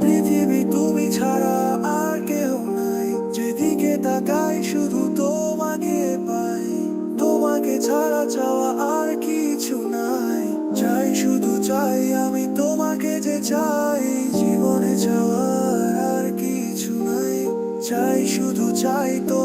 পৃথিবী তুমি ছাড়া আর কেউ নাই। যেদিকে তাকাই শুধু তোমাকে পাই। তোমাকে ছাড়া চাওয়া আর কিছু নাই। চাই শুধু চাই আমি তোমাকে যে চাই। জীবনে চাওয়ার আর কিছু নাই। চাই শুধু চাই তো